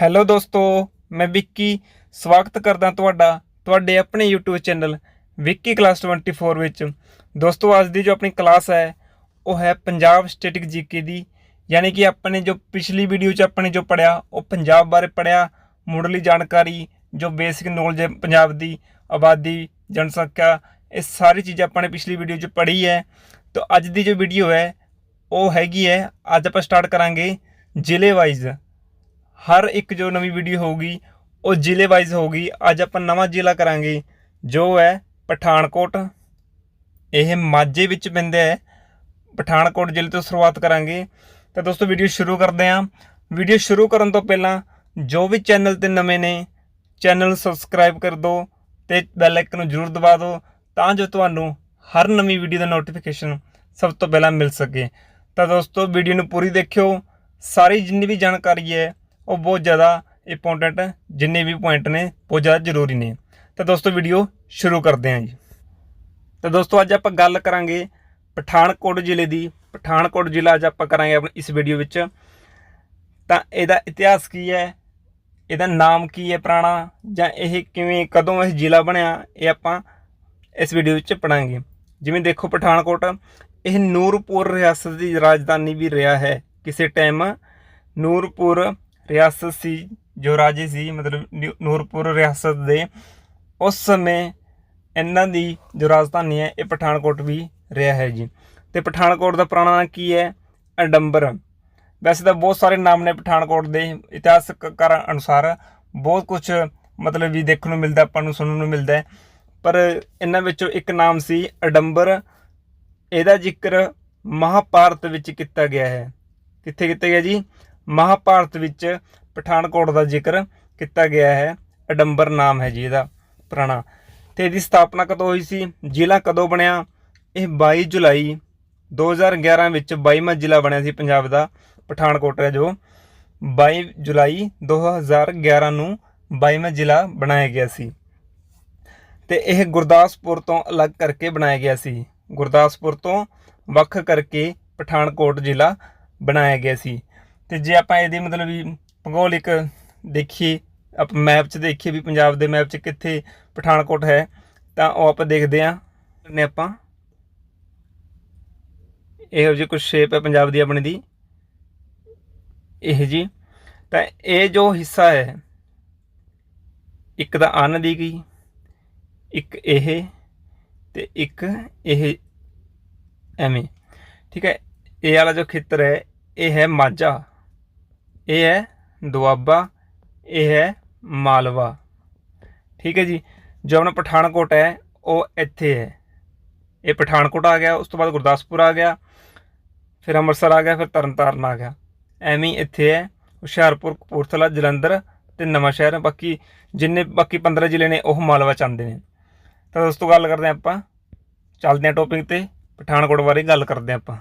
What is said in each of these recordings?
Hello ਦੋਸਤੋ, ਮੈਂ ਵਿੱਕੀ। ਸਵਾਗਤ ਕਰਦਾ ਤੁਹਾਡਾ, ਤੁਹਾਡੇ ਆਪਣੇ YouTube ਚੈਨਲ ਵਿੱਕੀ ਕਲਾਸ 24 ਵਿੱਚ। ਦੋਸਤੋ, ਅੱਜ ਦੀ ਜੋ ਆਪਣੀ ਕਲਾਸ ਹੈ, ਉਹ ਹੈ ਪੰਜਾਬ ਸਟੈਟਿਕ ਜੀਕੇ ਦੀ। ਯਾਨੀ ਕਿ ਆਪਾਂ ਨੇ ਜੋ ਪਿਛਲੀ ਵੀਡੀਓ 'ਚ ਆਪਣੇ ਜੋ ਪੜਿਆ ਉਹ ਪੰਜਾਬ ਬਾਰੇ ਪੜਿਆ ਮੁੱਢਲੀ ਜਾਣਕਾਰੀ, ਜੋ ਬੇਸਿਕ ਨੌਲੇਜ ਹੈ ਪੰਜਾਬ ਦੀ, ਆਬਾਦੀ, ਜਨਸੰਖਿਆ, ਇਹ ਸਾਰੀ ਚੀਜ਼ ਆਪਾਂ ਨੇ ਪਿਛਲੀ ਵੀਡੀਓ 'ਚ ਪੜ੍ਹੀ ਹੈ। ਤਾਂ ਅੱਜ ਦੀ ਜੋ ਵੀਡੀਓ ਹੈ, ਉਹ ਹੈਗੀ ਹੈ, ਅੱਜ ਆਪਾਂ ਸਟਾਰਟ ਕਰਾਂਗੇ ਜ਼ਿਲ੍ਹੇ ਵਾਈਜ਼ ਹਰ ਇੱਕ ਜੋ ਨਵੀਂ ਵੀਡੀਓ ਹੋਊਗੀ, ਉਹ ਜ਼ਿਲ੍ਹੇ ਵਾਈਜ਼ ਹੋਊਗੀ। ਅੱਜ ਆਪਾਂ ਨਵਾਂ ਜ਼ਿਲ੍ਹਾ ਕਰਾਂਗੇ, ਜੋ ਹੈ ਪਠਾਨਕੋਟ। ਇਹ ਮਾਝੇ ਵਿੱਚ ਪੈਂਦਾ ਹੈ। ਪਠਾਨਕੋਟ ਜ਼ਿਲ੍ਹੇ ਤੋਂ ਸ਼ੁਰੂਆਤ ਕਰਾਂਗੇ। ਤਾਂ ਦੋਸਤੋ ਵੀਡੀਓ ਸ਼ੁਰੂ ਕਰਦੇ ਹਾਂ। ਵੀਡੀਓ ਸ਼ੁਰੂ ਕਰਨ ਤੋਂ ਪਹਿਲਾਂ, ਜੋ ਵੀ ਚੈਨਲ ਤੇ ਨਵੇਂ ਨੇ ਚੈਨਲ ਨੂੰ ਸਬਸਕ੍ਰਾਈਬ ਕਰ ਦਿਓ ਤੇ ਬੈਲ ਆਈਕਨ ਨੂੰ ਜ਼ਰੂਰ ਦਬਾ ਦਿਓ, ਤਾਂ ਜੋ ਤੁਹਾਨੂੰ ਹਰ ਨਵੀਂ ਵੀਡੀਓ ਦਾ ਨੋਟੀਫਿਕੇਸ਼ਨ ਸਭ ਤੋਂ ਪਹਿਲਾਂ ਮਿਲ ਸਕੇ। ਤਾਂ ਦੋਸਤੋ ਵੀਡੀਓ ਨੂੰ ਪੂਰੀ ਦੇਖਿਓ। ਸਾਰੀ ਜਿੰਨੀ ਵੀ ਜਾਣਕਾਰੀ ਹੈ ਉਹ ਬਹੁਤ ਜ਼ਿਆਦਾ ਇੰਪੋਰਟੈਂਟ ਜਿੰਨੇ ਵੀ ਪੁਆਇੰਟ ਨੇ, ਬਹੁਤ ਜ਼ਿਆਦਾ ਜ਼ਰੂਰੀ ਨੇ। ਤਾਂ ਦੋਸਤੋ ਵੀਡੀਓ ਸ਼ੁਰੂ ਕਰਦੇ ਹਾਂ ਜੀ। ਤਾਂ ਦੋਸਤੋ, ਅੱਜ ਆਪਾਂ ਗੱਲ ਕਰਾਂਗੇ ਪਠਾਨਕੋਟ ਜ਼ਿਲ੍ਹੇ ਦੀ। ਪਠਾਨਕੋਟ ਜ਼ਿਲ੍ਹਾ ਅੱਜ ਆਪਾਂ ਕਰਾਂਗੇ ਆਪਣੀ ਇਸ ਵੀਡੀਓ ਵਿੱਚ। ਤਾਂ ਇਹਦਾ ਇਤਿਹਾਸ ਕੀ ਹੈ? ਇਹਦਾ ਨਾਮ ਕੀ ਹੈ ਪੁਰਾਣਾ? ਜਾਂ ਇਹ ਕਿਵੇਂ, ਕਦੋਂ ਇਹ ਜ਼ਿਲ੍ਹਾ ਬਣਿਆ? ਇਹ ਆਪਾਂ ਇਸ ਵੀਡੀਓ ਵਿੱਚ ਪੜਾਂਗੇ। ਜਿਵੇਂ ਦੇਖੋ ਪਠਾਨਕੋਟ, ਇਹ ਨੂਰਪੁਰ ਰਿਆਸਤ ਦੀ ਰਾਜਧਾਨੀ ਵੀ ਰਿਹਾ ਹੈ। ਕਿਸੇ ਟਾਈਮ ਨੂਰਪੁਰ ਰਿਆਸਤ ਸੀ, ਜੋ ਰਾਜੇ ਸੀ, ਮਤਲਬ ਨੂਰਪੁਰ ਰਿਆਸਤ ਦੇ, ਉਸ ਸਮੇਂ ਇਹਨਾਂ ਦੀ ਜੋ ਰਾਜਧਾਨੀ ਹੈ, ਇਹ ਪਠਾਨਕੋਟ ਵੀ ਰਿਹਾ ਹੈ ਜੀ। ਤੇ ਪਠਾਨਕੋਟ ਦਾ ਪੁਰਾਣਾ ਨਾਂ ਕੀ ਹੈ? ਅਡੰਬਰ ਵੈਸੇ ਤਾਂ ਬਹੁਤ ਸਾਰੇ ਨਾਮ ਨੇ ਪਠਾਨਕੋਟ ਦੇ ਇਤਿਹਾਸਕਾਰ ਅਨੁਸਾਰ ਬਹੁਤ ਕੁਝ ਮਤਲਬ ਵੀ ਦੇਖਣ ਨੂੰ ਮਿਲਦਾ, ਆਪਾਂ ਨੂੰ, ਸੁਣਨ ਨੂੰ ਮਿਲਦਾ ਪਰ ਇਹਨਾਂ ਵਿੱਚੋਂ ਇੱਕ ਨਾਮ ਸੀ ਅਡੰਬਰ ਇਹਦਾ ਜ਼ਿਕਰ ਮਹਾਭਾਰਤ ਵਿੱਚ ਕੀਤਾ ਗਿਆ ਹੈ। ਕਿੱਥੇ ਕੀਤਾ ਗਿਆ ਜੀ? ਮਹਾਭਾਰਤ ਵਿੱਚ ਪਠਾਨਕੋਟ ਦਾ ਜ਼ਿਕਰ ਕੀਤਾ ਗਿਆ ਹੈ। ਅਡੰਬਰ ਨਾਮ ਹੈ ਜੀ ਇਹਦਾ, ਪੁਰਾਣਾ। ਤੇ ਇਹਦੀ ਸਥਾਪਨਾ ਕਦੋਂ ਹੋਈ ਸੀ? ਜ਼ਿਲ੍ਹਾ ਕਦੋਂ ਬਣਿਆ? ਇਹ 22 ਜੁਲਾਈ 2011 ਵਿੱਚ 22ਵਾਂ ਜ਼ਿਲ੍ਹਾ ਬਣਿਆ ਸੀ ਪੰਜਾਬ ਦਾ, ਪਠਾਨਕੋਟ ਹੈ ਜੋ। 22 ਜੁਲਾਈ 2011 ਨੂੰ 22ਵਾਂ ਜ਼ਿਲ੍ਹਾ ਬਣਾਇਆ ਗਿਆ ਸੀ। ਤੇ ਇਹ ਗੁਰਦਾਸਪੁਰ ਤੋਂ ਅਲੱਗ ਕਰਕੇ ਬਣਾਇਆ ਗਿਆ ਸੀ। ਗੁਰਦਾਸਪੁਰ ਤੋਂ ਵੱਖ ਕਰਕੇ ਪਠਾਨਕੋਟ ਜ਼ਿਲ੍ਹਾ ਬਣਾਇਆ ਗਿਆ ਸੀ। ਤੇ ਜੇ ਆਪਾਂ ਇਹਦੀ ਮਤਲਬ ਵੀ ਭੂਗੋਲਿਕ ਦੇਖੀਏ, ਆਪ ਮੈਪ 'ਚ ਦੇਖੀਏ ਵੀ ਪੰਜਾਬ ਦੇ ਮੈਪ 'ਚ ਕਿੱਥੇ ਪਠਾਨਕੋਟ ਹੈ, ਤਾਂ ਉਹ ਆਪਾਂ ਦੇਖਦੇ ਆਂ ਨੇ ਆਪਾਂ। ਇਹੋ ਜਿਹੀ ਕੁਝ ਸ਼ੇਪ ਹੈ ਪੰਜਾਬ ਦੀ ਆਪਣੇ ਦੀ। ਇਹ ਜੀ ਤਾਂ ਇਹ ਜੋ ਹਿੱਸਾ ਹੈ, ਇੱਕ ਤਾਂ ਅੰਨ ਦੀ ਗਈ, ਇੱਕ ਇਹ ਤੇ ਇੱਕ ਇਹ ਐਵੇਂ। ਠੀਕ ਹੈ, ਇਹ ਵਾਲਾ ਜੋ ਖੇਤਰ ਹੈ, ਇਹ ਹੈ ਮਾਝਾ। ਇਹ ਹੈ ਦੁਆਬਾ, ਇਹ ਹੈ ਮਾਲਵਾ। ਠੀਕ ਹੈ ਜੀ, ਜੋ ਆਪਣਾ ਪਠਾਨਕੋਟ ਹੈ, ਉਹ ਇੱਥੇ ਹੈ। ਇਹ ਪਠਾਨਕੋਟ ਆ ਗਿਆ, ਉਸ ਤੋਂ ਬਾਅਦ ਗੁਰਦਾਸਪੁਰ ਆ ਗਿਆ, ਫਿਰ ਅੰਮ੍ਰਿਤਸਰ ਆ ਗਿਆ, ਫਿਰ ਤਰਨਤਾਰਨ ਆ ਗਿਆ। ਐਵੇਂ ਇੱਥੇ ਹੈ, ਹੁਸ਼ਿਆਰਪੁਰ, ਕਪੂਰਥਲਾ, ਜਲੰਧਰ ਤੇ ਨਵਾਂ ਸ਼ਹਿਰ ਬਾਕੀ ਜਿੰਨੇ, ਬਾਕੀ 15 ਜ਼ਿਲ੍ਹੇ ਨੇ, ਉਹ ਮਾਲਵਾ ਚ ਆਉਂਦੇ ਨੇ। ਤਾਂ ਦੋਸਤੋ, ਗੱਲ ਕਰਦੇ ਹਾਂ ਆਪਾਂ। ਚੱਲਦੇ ਹਾਂ ਟੌਪਿਕ ਤੇ, ਪਠਾਨਕੋਟ ਬਾਰੇ ਗੱਲ ਕਰਦੇ ਹਾਂ ਆਪਾਂ।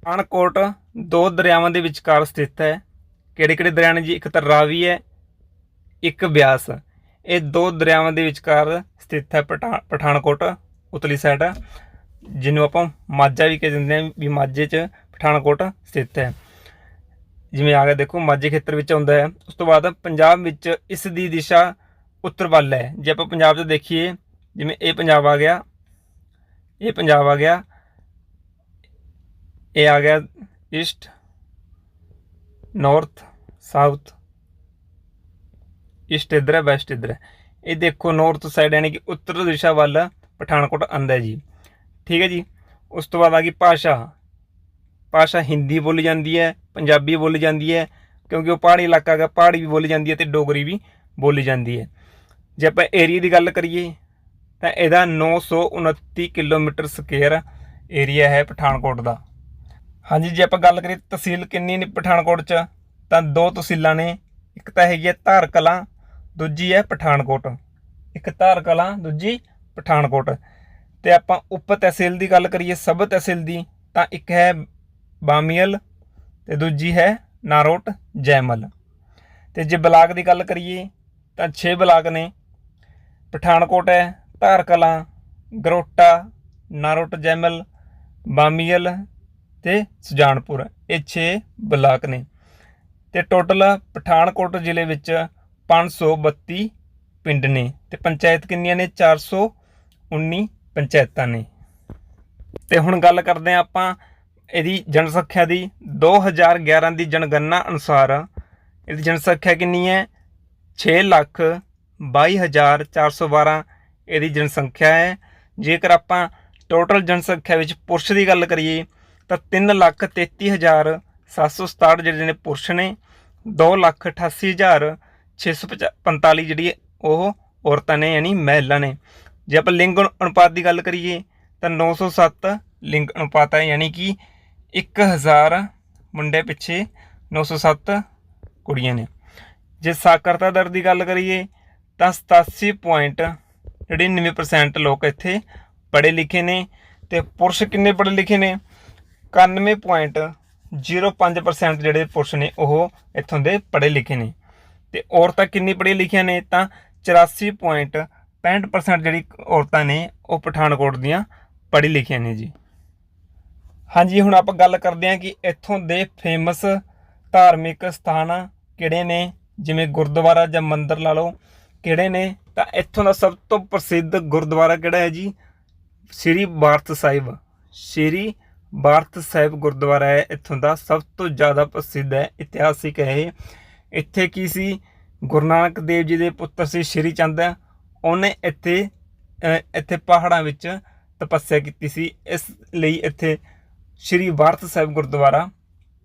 ਪਠਾਨਕੋਟ ਦੋ ਦਰਿਆਵਾਂ ਦੇ ਵਿਚਕਾਰ ਸਥਿਤ ਹੈ। ਕਿਹੜੇ ਕਿਹੜੇ ਦਰਿਆ ਨੇ ਜੀ ਇੱਕ ਤਾਂ ਰਾਵੀ ਹੈ, ਇੱਕ ਬਿਆਸ ਇਹ ਦੋ ਦਰਿਆਵਾਂ ਦੇ ਵਿਚਕਾਰ ਸਥਿਤ ਹੈ ਪਠਾ- ਪਠਾਨਕੋਟ, ਉਤਲੀ ਸਾਈਡ, ਜਿਹਨੂੰ ਆਪਾਂ ਮਾਝਾ ਵੀ ਕਹਿ ਦਿੰਦੇ ਹਾਂ ਵੀ ਮਾਝੇ 'ਚ ਪਠਾਨਕੋਟ ਸਥਿਤ ਹੈ। ਜਿਵੇਂ ਆ ਗਿਆ ਦੇਖੋ, ਮਾਝੇ ਖੇਤਰ ਵਿੱਚ ਆਉਂਦਾ ਹੈ। ਉਸ ਤੋਂ ਬਾਅਦ ਪੰਜਾਬ ਵਿੱਚ ਇਸ ਦੀ ਦਿਸ਼ਾ ਉੱਤਰ ਵੱਲ ਹੈ। ਜੇ ਆਪਾਂ ਪੰਜਾਬ 'ਚ ਦੇਖੀਏ, ਜਿਵੇਂ ਇਹ ਪੰਜਾਬ ਆ ਗਿਆ, ਇਹ ਪੰਜਾਬ ਆ ਗਿਆ, ਇਹ ਆ ਗਿਆ ਈਸਟ ਨਾਰਥ ਸਾਊਥ ਈਸਟ ਇਧਰ ਹੈ ਵੈਸਟ ਇਧਰ ਹੈ। ਇਹ ਦੇਖੋ ਨਾਰਥ ਸਾਈਡ ਯਾਨੀ ਕਿ ਉੱਤਰ ਦਿਸ਼ਾ ਵੱਲ ਪਠਾਨਕੋਟ ਆਂਦਾ ਜੀ। ਠੀਕ ਹੈ ਜੀ। ਉਸ ਤੋਂ ਬਾਅਦ ਆ ਗਈ ਭਾਸ਼ਾ। ਭਾਸ਼ਾ ਹਿੰਦੀ ਬੋਲੀ ਜਾਂਦੀ ਹੈ, ਪੰਜਾਬੀ ਬੋਲੀ ਜਾਂਦੀ ਹੈ, ਕਿਉਂਕਿ ਉਹ ਪਹਾੜੀ ਇਲਾਕਾ ਹੈਗਾ, ਪਹਾੜੀ ਵੀ ਬੋਲੀ ਜਾਂਦੀ ਹੈ ਤੇ ਡੋਗਰੀ ਵੀ ਬੋਲੀ ਜਾਂਦੀ ਹੈ। ਜੇ ਆਪਾਂ ਏਰੀਆ ਦੀ ਗੱਲ ਕਰੀਏ, ਤਾਂ ਇਹਦਾ 929 ਕਿਲੋਮੀਟਰ ਸਕੁਅਰ ਏਰੀਆ ਹੈ ਪਠਾਨਕੋਟ ਦਾ। ਹਾਂਜੀ, ਜੇ ਆਪਾਂ ਗੱਲ ਕਰੀਏ ਤਹਿਸੀਲ ਕਿੰਨੀ ਨੇ ਪਠਾਨਕੋਟ 'ਚ, ਤਾਂ ਦੋ ਤਹਿਸੀਲਾਂ ਨੇ। ਇੱਕ ਤਾਂ ਹੈਗੀ ਹੈ ਧਾਰ ਕਲਾਂ ਦੂਜੀ ਹੈ ਪਠਾਨਕੋਟ। ਇੱਕ ਧਾਰ ਕਲਾਂ ਦੂਜੀ ਪਠਾਨਕੋਟ। ਤੇ ਆਪਾਂ ਉਪ ਤਹਿਸੀਲ ਦੀ ਗੱਲ ਕਰੀਏ, ਸਬ ਤਹਿਸੀਲ ਦੀ, ਤਾਂ ਇੱਕ ਹੈ ਬਾਮੀਅਲ ਤੇ ਦੂਜੀ ਹੈ ਨਾਰੋਟ, ਜੈਮਲ। ਤੇ ਜੇ ਬਲਾਕ ਦੀ ਗੱਲ ਕਰੀਏ, ਤਾਂ 6 ਬਲਾਕ ਨੇ। ਪਠਾਨਕੋਟ ਹੈ ਧਾਰ ਕਲਾਂ ਗਰੋਟਾ, ਨਾਰੋਟ, ਜੈਮਲ, ਬਾਮੀਅਲ ਤੇ ਸੁਜਾਨਪੁਰ, ਇਹ 6 ਬਲਾਕ ਨੇ। ਤੇ ਟੋਟਲ ਪਠਾਨਕੋਟ ਜ਼ਿਲ੍ਹੇ ਵਿੱਚ 532 ਪਿੰਡ ਨੇ ਤੇ ਪੰਚਾਇਤ ਕਿੰਨੀਆਂ ਨੇ? 419 ਪੰਚਾਇਤਾਂ ਨੇ। ਤੇ ਹੁਣ ਗੱਲ ਕਰਦੇ ਹਾਂ ਆਪਾਂ ਇਹਦੀ ਜਨਸੰਖਿਆ ਦੀ। 2011 ਦੀ ਜਨਗਣਨਾ ਅਨੁਸਾਰ ਇਹਦੀ ਜਨਸੰਖਿਆ ਕਿੰਨੀ ਹੈ? 6 ਲੱਖ 22412 ਇਹਦੀ ਜਨਸੰਖਿਆ ਹੈ। ਜੇਕਰ ਆਪਾਂ ਟੋਟਲ ਜਨਸੰਖਿਆ ਵਿੱਚ ਪੁਰਸ਼ ਦੀ ਗੱਲ ਕਰੀਏ ਤਾਂ 3 ਲੱਖ 33767 ਜਿਹੜੇ ਨੇ ਪੁਰਸ਼ ਨੇ 2 ਲੱਖ 645 ਜਿਹੜੀ ਉਹ ਔਰਤਾਂ ਨੇ, ਯਾਨੀ ਮਹਿਲਾ ਨੇ। ਜੇ ਆਪਾਂ ਲਿੰਗ ਅਨੁ- ਅਨੁਪਾਤ ਦੀ ਗੱਲ ਕਰੀਏ, ਤਾਂ 907 ਲਿੰਗ ਅਨੁਪਾਤ ਹੈ, ਯਾਨੀ ਕਿ 1000 ਮੁੰਡੇ ਪਿੱਛੇ 907 ਕੁੜੀਆਂ ਨੇ। ਜੇ ਸਾਖਰਤਾ ਦਰ ਦੀ ਗੱਲ ਕਰੀਏ, ਤਾਂ 87.99% ਲੋਕ ਇੱਥੇ ਪੜ੍ਹੇ ਲਿਖੇ ਨੇ ਤੇ ਪੁਰਸ਼ ਕਿੰਨੇ ਪੜ੍ਹੇ ਲਿਖੇ ਨੇ? 91.05% ਜਿਹੜੇ ਪੁਰਸ਼ ਨੇ, ਉਹ ਇੱਥੋਂ ਦੇ ਪੜ੍ਹੇ ਲਿਖੇ ਨੇ। ਤੇ ਔਰਤਾਂ ਕਿੰਨੀ ਪੜ੍ਹੀਆਂ ਲਿਖੀਆਂ ਨੇ? ਤਾਂ 84.65% ਜਿਹੜੀ ਔਰਤਾਂ ਨੇ, ਉਹ ਪਠਾਨਕੋਟ ਦੀਆਂ ਪੜ੍ਹੀ ਲਿਖੀਆਂ ਨੇ ਜੀ। ਹਾਂਜੀ, ਹੁਣ ਆਪਾਂ ਗੱਲ ਕਰਦੇ ਹਾਂ ਕਿ ਇੱਥੋਂ ਦੇ ਫੇਮਸ ਧਾਰਮਿਕ ਸਥਾਨ ਕਿਹੜੇ ਨੇ? ਜਿਵੇਂ ਗੁਰਦੁਆਰਾ ਜਾਂ ਮੰਦਿਰ ਲਾ ਲਓ, ਕਿਹੜੇ ਨੇ? ਤਾਂ ਇੱਥੋਂ ਦਾ ਸਭ ਤੋਂ ਪ੍ਰਸਿੱਧ ਗੁਰਦੁਆਰਾ ਕਿਹੜਾ ਹੈ ਜੀ? ਸ੍ਰੀ ਭਾਰਤ ਸਾਹਿਬ, ਸ੍ਰੀ ਭਾਰਤ ਸਾਹਿਬ ਗੁਰਦੁਆਰਾ ਹੈ, ਇੱਥੋਂ ਦਾ ਸਭ ਤੋਂ ਜ਼ਿਆਦਾ ਪ੍ਰਸਿੱਧ ਹੈ, ਇਤਿਹਾਸਿਕ ਹੈ ਇਹ। ਇੱਥੇ ਕੀ ਸੀ? ਗੁਰੂ ਨਾਨਕ ਦੇਵ ਜੀ ਦੇ ਪੁੱਤਰ ਸੀ ਸ਼੍ਰੀ ਚੰਦ। ਉਹਨੇ ਇੱਥੇ ਇੱਥੇ ਪਹਾੜਾਂ ਵਿੱਚ ਤਪੱਸਿਆ ਕੀਤੀ ਸੀ। ਇਸ ਲਈ ਇੱਥੇ ਸ਼੍ਰੀ ਭਾਰਤ ਸਾਹਿਬ ਗੁਰਦੁਆਰਾ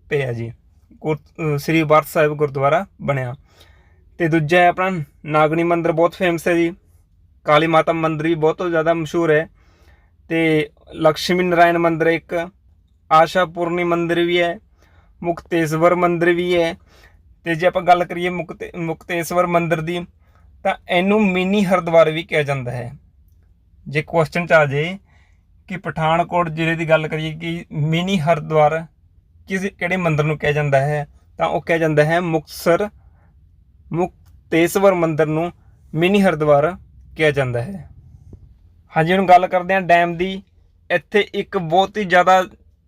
ਪਿਆ ਜੀ। ਗੁਰ- ਸ਼੍ਰੀ ਭਾਰਤ ਸਾਹਿਬ ਗੁਰਦੁਆਰਾ ਬਣਿਆ। ਤੇ ਦੂਜਾ ਹੈ ਆਪਣਾ ਨਾਗਣੀ ਮੰਦਿਰ, ਬਹੁਤ ਫੇਮਸ ਹੈ ਜੀ। ਕਾਲੀ ਮਾਤਾ ਮੰਦਿਰ ਵੀ ਬਹੁਤ ਜ਼ਿਆਦਾ ਮਸ਼ਹੂਰ ਹੈ। ਤੇ ਲక్ష్ਮੀ ਨਾਰਾਇਣ ਮੰਦਿਰ ਇੱਕ। ਆਸ਼ਾਪੁਰਨੀ ਮੰਦਿਰ ਵੀ ਹੈ, ਮੁਕਤੇਸ਼ਵਰ ਮੰਦਿਰ ਵੀ ਹੈ ਤੇ ਜੇ ਆਪਾਂ ਗੱਲ ਕਰੀਏ ਮੁਕਤੇ, ਮੁਕਤੇਸ਼ਵਰ ਮੰਦਿਰ ਦੀ, ਤਾਂ ਇਹਨੂੰ ਮਿਨੀ ਹਰਿਦੁਆਰ ਵੀ ਕਿਹਾ ਜਾਂਦਾ ਹੈ। ਜੇ ਕੁਐਸਚਨ ਚ ਆ ਜੇ ਕਿ ਪਠਾਨਕੋਟ ਜ਼ਿਲ੍ਹੇ ਦੀ ਗੱਲ ਕਰੀਏ ਕਿ ਮਿਨੀ ਹਰਿਦੁਆਰ ਕਿਸ, ਕਿਹੜੇ ਮੰਦਿਰ ਨੂੰ ਕਿਹਾ ਜਾਂਦਾ ਹੈ, ਤਾਂ ਉਹ ਕਿਹਾ ਜਾਂਦਾ ਹੈ ਮੁਕਤਸਰ, ਮੁਕਤੇਸ਼ਵਰ ਮੰਦਿਰ ਨੂੰ ਮਿਨੀ ਹਰਿਦੁਆਰ ਕਿਹਾ ਜਾਂਦਾ ਹੈ। ਹਾਂਜੀ, ਹੁਣ ਗੱਲ ਕਰਦੇ ਹਾਂ ਡੈਮ ਦੀ। ਇੱਥੇ ਇੱਕ ਬਹੁਤ ਹੀ ਜ਼ਿਆਦਾ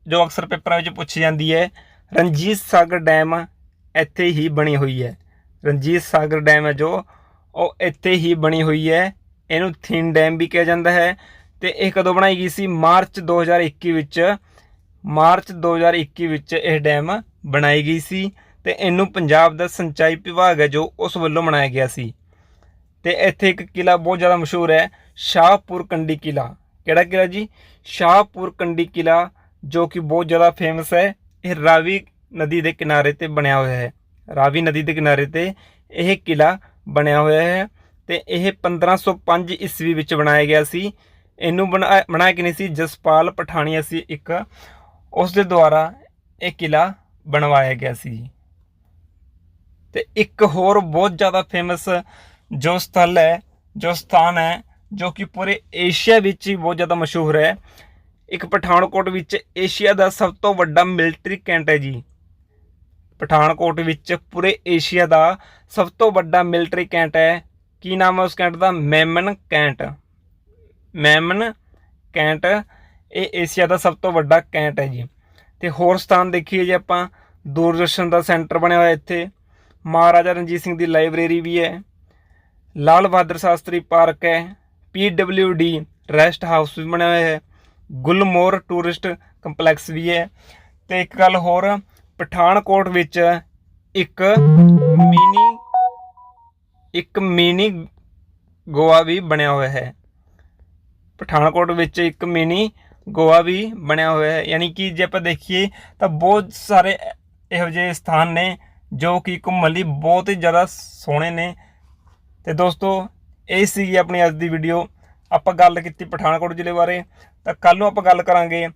ਜੋ ਅਕਸਰ ਪੇਪਰਾਂ ਵਿੱਚ ਪੁੱਛੀ ਜਾਂਦੀ ਹੈ, ਰਣਜੀਤ ਸਾਗਰ ਡੈਮ ਇੱਥੇ ਹੀ ਬਣੀ ਹੋਈ ਹੈ। ਰਣਜੀਤ ਸਾਗਰ ਡੈਮ ਹੈ ਜੋ, ਉਹ ਇੱਥੇ ਹੀ ਬਣੀ ਹੋਈ ਹੈ। ਇਹਨੂੰ ਥਿਨ ਡੈਮ ਵੀ ਕਿਹਾ ਜਾਂਦਾ ਹੈ ਤੇ ਇਹ ਕਦੋਂ ਬਣਾਈ ਗਈ ਸੀ? ਮਾਰਚ 2021 ਵਿੱਚ। ਮਾਰਚ 2021 ਵਿੱਚ ਇਹ ਡੈਮ ਬਣਾਈ ਗਈ ਸੀ ਤੇ ਇਹਨੂੰ ਪੰਜਾਬ ਦਾ ਸਿੰਚਾਈ ਵਿਭਾਗ ਹੈ ਜੋ ਉਸ ਵੱਲੋਂ ਬਣਾਇਆ ਗਿਆ ਸੀ। ਤੇ ਇੱਥੇ ਇੱਕ ਕਿਲਾ ਬਹੁਤ ਜ਼ਿਆਦਾ ਮਸ਼ਹੂਰ ਹੈ ਸ਼ਾਹਪੁਰ ਕੰਡੀ ਕਿਲਾ ਕਿਹੜਾ ਕਿਲਾ ਜੀ? ਸ਼ਾਹਪੁਰ ਕੰਡੀ ਕਿਲਾ ਜੋ ਕਿ ਬਹੁਤ ਜ਼ਿਆਦਾ ਫੇਮਸ ਹੈ, ਇਹ ਰਾਵੀ ਨਦੀ ਦੇ ਕਿਨਾਰੇ ਤੇ ਬਣਿਆ ਹੋਇਆ ਹੈ। ਰਾਵੀ ਨਦੀ ਦੇ ਕਿਨਾਰੇ ਤੇ ਇਹ ਕਿਲਾ ਬਣਿਆ ਹੋਇਆ ਹੈ ਤੇ ਇਹ 1505 ਈਸਵੀ ਵਿੱਚ ਬਣਾਇਆ ਗਿਆ ਸੀ। ਇਹਨੂੰ ਬਣਾ- ਬਣਾਇਆ ਕਿ ਨਹੀਂ ਸੀ? ਜਸਪਾਲ ਪਠਾਣੀਆ ਸੀ ਇੱਕ। ਉਸ ਦੇ ਦੁਆਰਾ ਇਹ ਕਿਲਾ ਬਣਵਾਇਆ ਗਿਆ ਸੀ। ਤੇ ਇੱਕ ਹੋਰ ਬਹੁਤ ਜ਼ਿਆਦਾ ਫੇਮਸ ਜੋ ਸਥਲ ਹੈ, ਜੋ ਸਥਾਨ ਹੈ, ਜੋ ਕਿ ਪੂਰੇ ਏਸ਼ੀਆ ਵਿੱਚ ਹੀ ਬਹੁਤ ਜ਼ਿਆਦਾ ਮਸ਼ਹੂਰ ਹੈ ਇੱਕ ਪਠਾਨਕੋਟ ਵਿੱਚ ਏਸ਼ੀਆ ਦਾ ਸਭ ਤੋਂ ਵੱਡਾ ਮਿਲਟਰੀ ਕੈਂਟ ਹੈ ਜੀ। ਪਠਾਨਕੋਟ ਵਿੱਚ ਪੂਰੇ ਏਸ਼ੀਆ ਦਾ ਸਭ ਤੋਂ ਵੱਡਾ ਮਿਲਟਰੀ ਕੈਂਟ ਹੈ। ਕੀ ਨਾਮ ਹੈ ਉਸ ਕੈਂਟ ਦਾ? ਮੈਮਨ ਕੈਂਟ। ਮੈਮਨ ਕੈਂਟ, ਇਹ ਏਸ਼ੀਆ ਦਾ ਸਭ ਤੋਂ ਵੱਡਾ ਕੈਂਟ ਹੈ ਜੀ। ਤੇ ਹੋਰ ਸਥਾਨ ਦੇਖੀਏ ਜੇ ਆਪਾਂ। ਦੂਰਦਰਸ਼ਨ ਦਾ ਸੈਂਟਰ ਬਣਿਆ ਹੋਇਆ ਇੱਥੇ। ਮਹਾਰਾਜਾ ਰਣਜੀਤ ਸਿੰਘ ਦੀ ਲਾਇਬ੍ਰੇਰੀ ਵੀ ਹੈ। ਲਾਲ ਬਹਾਦਰ ਸ਼ਾਸਤਰੀ ਪਾਰਕ ਹੈ। ਡੀ ਰੈਸਟ ਹਾਊਸ ਵੀ ਬਣਿਆ ਹੋਇਆ ਹੈ। ਗੁਲਮੋਰ ਟੂਰਿਸਟ ਕੰਪਲੈਕਸ ਵੀ ਹੈ। ਤੇ ਇੱਕ ਗੱਲ ਹੋਰ, ਪਠਾਨਕੋਟ ਵਿੱਚ ਇੱਕ ਮਿਨੀ ਇੱਕ ਮਿਨੀ ਗੋਆ ਵੀ ਬਣਿਆ ਹੋਇਆ ਹੈ। ਪਠਾਨਕੋਟ ਵਿੱਚ ਇੱਕ ਮਿਨੀ ਗੋਆ ਵੀ ਬਣਿਆ ਹੋਇਆ ਹੈ। ਯਾਨੀ ਕਿ ਜੇ ਆਪਾਂ ਦੇਖੀਏ ਤਾਂ ਬਹੁਤ ਸਾਰੇ ਇਹੋ ਜਿਹੇ ਸਥਾਨ ਨੇ ਜੋ ਕਿ ਘੁੰਮਣ ਲਈ ਬਹੁਤ ਹੀ ਜ਼ਿਆਦਾ ਸੋਹਣੇ ਨੇ। ਤੇ ਦੋਸਤੋ, ਇਹ ਸੀਗੀ ਆਪਣੀ ਅੱਜ ਦੀ ਵੀਡੀਓ ਆਪਾਂ ਗੱਲ ਕੀਤੀ ਪਠਾਨਕੋਟ ਜ਼ਿਲ੍ਹੇ ਬਾਰੇ, ਤਾਂ ਕੱਲ ਨੂੰ ਆਪਾਂ ਗੱਲ ਕਰਾਂਗੇ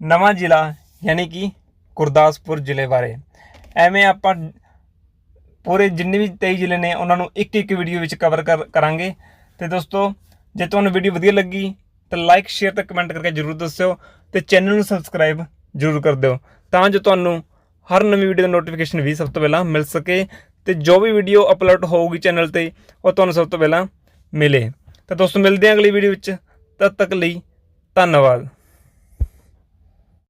ਨਵਾਂ ਜ਼ਿਲ੍ਹਾ, ਯਾਨੀ ਕਿ ਗੁਰਦਾਸਪੁਰ ਜ਼ਿਲ੍ਹੇ ਬਾਰੇ। ਐਵੇਂ ਆਪਾਂ ਪੂਰੇ ਜਿੰਨੇ ਵੀ 23 ਜ਼ਿਲ੍ਹੇ ਨੇ, ਉਹਨਾਂ ਨੂੰ ਇੱਕ ਇੱਕ ਵੀਡੀਓ ਵਿੱਚ ਕਵਰ ਕਰਾਂਗੇ। ਤੇ ਦੋਸਤੋ, ਜੇ ਤੁਹਾਨੂੰ ਵੀਡੀਓ ਵਧੀਆ ਲੱਗੀ, ਤਾਂ ਲਾਈਕ ਸ਼ੇਅਰ ਤੇ ਕਮੈਂਟ ਕਰਕੇ ਜਰੂਰ ਦੱਸਿਓ ਤੇ ਚੈਨਲ ਨੂੰ ਸਬਸਕ੍ਰਾਈਬ ਜਰੂਰ ਕਰ ਦਿਓ ਤਾਂ ਜੋ ਤੁਹਾਨੂੰ ਹਰ ਨਵੀਂ ਵੀਡੀਓ ਦਾ ਨੋਟੀਫਿਕੇਸ਼ਨ ਵੀ ਸਭ ਤੋਂ ਪਹਿਲਾਂ ਮਿਲ ਸਕੇ ਤੇ ਜੋ ਵੀ ਵੀਡੀਓ ਅਪਲੋਡ ਹੋਊਗੀ ਚੈਨਲ ਤੇ, ਉਹ ਤੁਹਾਨੂੰ ਸਭ ਤੋਂ ਪਹਿਲਾਂ ਮਿਲੇ। ਤਾਂ ਦੋਸਤੋ ਮਿਲਦੇ ਹਾਂ ਅਗਲੀ ਵੀਡੀਓ ਵਿੱਚ। ਤਦ ਤੱਕ ਲਈ ਧੰਨਵਾਦ।